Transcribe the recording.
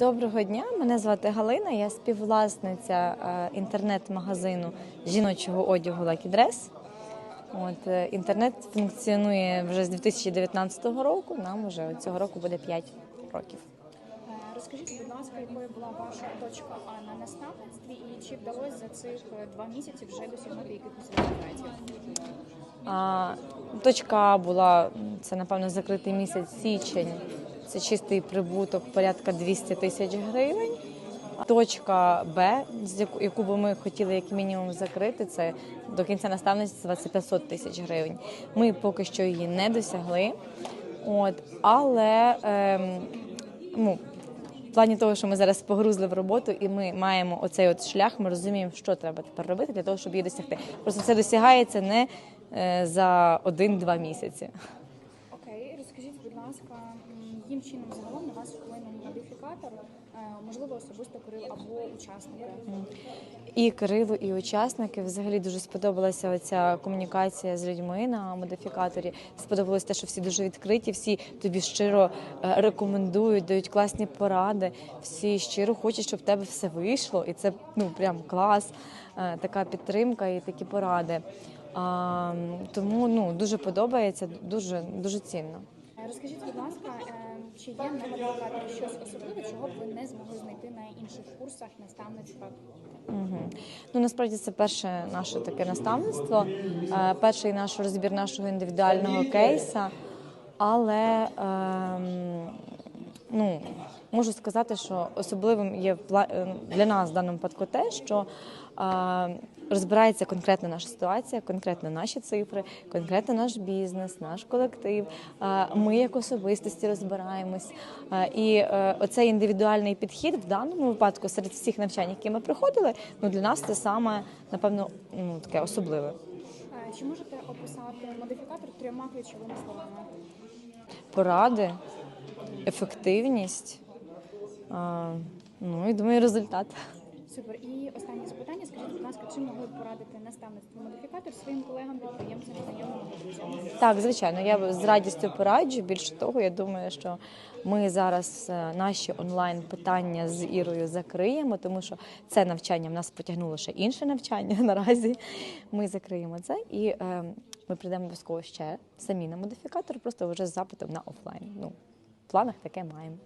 Доброго дня, мене звати Галина. Я співвласниця е, інтернет-магазину жіночого одягу Lucky Dress. От е, інтернет функціонує вже з 2019 року. Нам вже цього року буде 5 років. Е, Розкажіть, будь ласка, якою була ваша точка А на наставництві, і чи вдалося за цих два місяці вже досягнути якихось результатів? А, точка А була це напевно закритий місяць січень. Це чистий прибуток порядка 200 тисяч гривень. Точка Б, яку би ми хотіли як мінімум закрити, це до кінця наставництва це 500 тисяч гривень. Ми поки що її не досягли. От, але ем, ну, в плані того, що ми зараз погрузли в роботу, і ми маємо оцей от шлях, ми розуміємо, що треба тепер робити для того, щоб її досягти. Просто це досягається не е, за один-два місяці. Ласка, яким чином загалом на вас вплинув модифікатор, е, можливо, особисто Кирил або учасники? І Кирилу, і учасники взагалі дуже сподобалася оця комунікація з людьми на модифікаторі. Сподобалось те, що всі дуже відкриті, всі тобі щиро е, рекомендують, дають класні поради. Всі щиро хочуть, щоб в тебе все вийшло, і це ну прям клас. Е, Така підтримка і такі поради. А, тому ну дуже подобається, дуже дуже цінно. Розкажіть, будь ласка, е, чи є на модифікаторі щось особливе, чого б ви не змогли знайти на інших курсах, наставництвах? Угу. Ну насправді це перше наше таке наставництво, е, перший наш розбір нашого індивідуального кейса. Але ем, ну, можу сказати, що особливим є е, для нас в даному випадку те, що розбирається конкретна наша ситуація, конкретно наші цифри, конкретно наш бізнес, наш колектив. Ми як особистості розбираємось. І е, оцей індивідуальний підхід в даному випадку серед всіх навчань, які ми проходили, ну для нас це саме напевно ну, таке особливе. Чи можете описати модифікатор трьома ключовими словами? Поради, ефективність. Ну і думаю, результат. Супер. І останнє запитання. Скажіть, будь ласка, чи могли б порадити наставництво модифікатор своїм колегам, підприємцям, знайомим друзям? Так, звичайно, я з радістю пораджу. Більше того, я думаю, що ми зараз е, наші онлайн питання з Ірою закриємо, тому що це навчання в нас потягнуло ще інше навчання наразі. Ми закриємо це і е, ми прийдемо обов'язково ще самі на модифікатор, просто вже з запитом на офлайн. Ну, в планах таке маємо.